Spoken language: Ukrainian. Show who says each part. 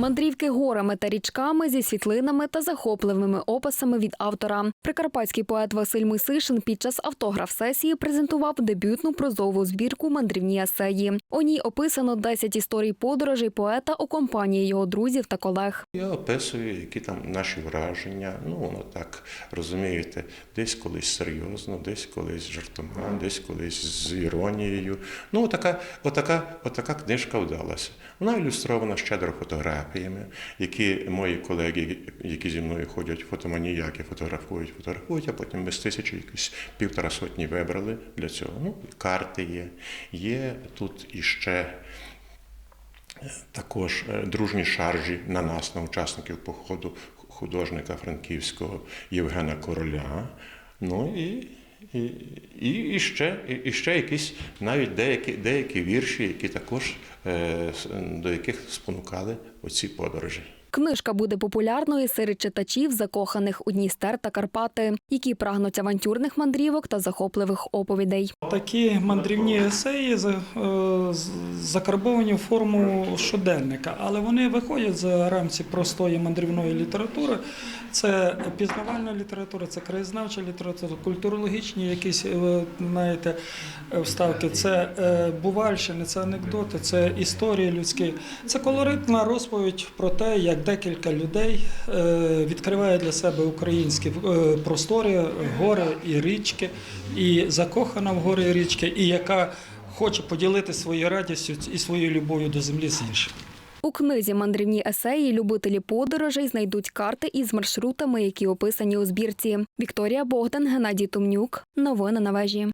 Speaker 1: Мандрівки горами та річками зі світлинами та захопливими описами від автора. Прикарпатський поет Василь Мисишин під час автограф-сесії презентував дебютну прозову збірку Мандрівні есеї. У ній описано 10 історій подорожей поета у компанії його друзів та колег.
Speaker 2: Я описую, які там наші враження. Ну, воно так розумієте, десь колись серйозно, десь колись жартома, десь колись з іронією. Ну, отака, отака, отака книжка вдалася. Вона ілюстрована щедро фотографіями, які мої колеги, які зі мною ходять, фотоманіяки, фотографують, фотографують, а потім без тисячі якісь півтора сотні вибрали для цього. Ну, карти є. Є тут іще також е, дружні шаржі на нас, на учасників походу художника франківського Євгена Короля. Ну і, і, і, ще, і ще якісь навіть деякі, деякі вірші, які також е, до яких спонукали оці подорожі.
Speaker 1: Книжка буде популярною серед читачів, закоханих у Дністер та Карпати, які прагнуть авантюрних мандрівок та захопливих оповідей.
Speaker 3: Такі мандрівні есеї е, закарбовані в форму щоденника, але вони виходять за рамці простої мандрівної літератури. Це пізнавальна література, це краєзнавча література, культурологічні якісь е, знаєте, вставки. Це е, бувальщини, це анекдоти, це історії людські. Це колоритна розповідь про те, як декілька людей е, відкриває для себе українські е, простори, гори і річки, і закохана в гори і річки, і яка хоче поділитися своєю радістю і своєю любов'ю до землі з іншими.
Speaker 1: У книзі мандрівні есеї любителі подорожей знайдуть карти із маршрутами, які описані у збірці. Вікторія Богдан, Геннадій Тумнюк. Новини на вежі.